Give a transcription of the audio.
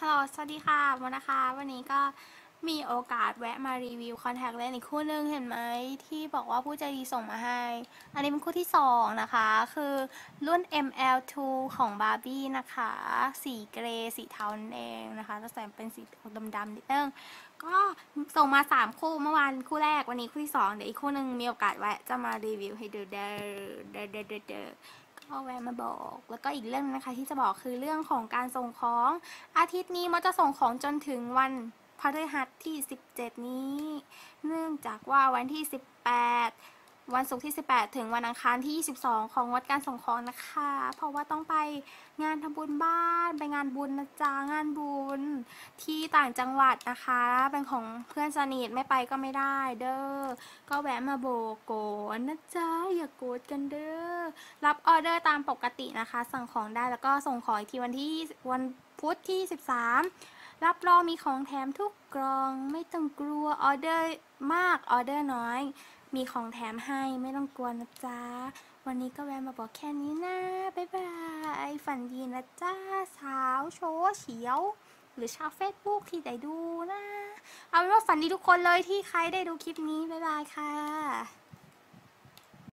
ฮัลโหล สวัสดีค่ะโมนะคะ วันนี้ก็มีโอกาสแวะมารีวิวคอนแทคเลนส์อีกคู่หนึ่งเห็นไหมที่บอกว่าผู้ใจดีส่งมาให้ อันนี้เป็นคู่ที่ 2 นะคะ คือรุ่น ML2 ของ Barbie นะคะ สีเกรย์สีเทานั่นเองนะคะจะใส่เป็นสีออกดำๆนิดนึง ก็ส่งมา 3 คู่เมื่อวานคู่แรกวันนี้คู่ที่ 2 เดี๋ยวอีกคู่หนึ่งมีโอกาสแวะจะมารีวิวให้ดูเด้อเด้อเด้อเด้อ พ่อแวะมาบอก แล้วก็อีกเรื่องนึงนะคะที่จะบอกคือเรื่องของการส่งของอาทิตย์นี้มดจะส่งของจนถึงวันพฤหัสที่ 17 นี้ เนื่องจากว่าวันที่ 18 วันศุกร์ที่ 18 ถึงวันอังคารที่ 22 ของงดการส่งของนะคะ เพราะว่าต้องไปงานทำบุญบ้านไปงานบุญนะจ๊ะงานบุญที่ต่างจังหวัดนะคะ เป็นของเพื่อนสนิทไม่ไปก็ไม่ได้ เด้อก็แวะมาโบโกนนะจ๊ะอย่าโกรธกันเด้อรับออเดอร์ตามปกตินะคะ สั่งของได้แล้วก็ส่งของอีกทีวันที่วันพุธที่ 13 รับรองมีของแถมทุกกล่องไม่ต้องกลัวออเดอร์มากออเดอร์น้อย มีของแถมให้ไม่ต้องกลัวนะจ๊ะ วันนี้ก็แวะมาบอกแค่นี้นะ บ๊ายบาย ฝันดีนะจ๊ะสาวโชว์เฉียว หรือชาวเฟซบุ๊กที่ได้ดูนะ เอาเป็นว่าฝันดีทุกคนเลยที่ใครได้ดูคลิปนี้ บ๊ายบายค่ะ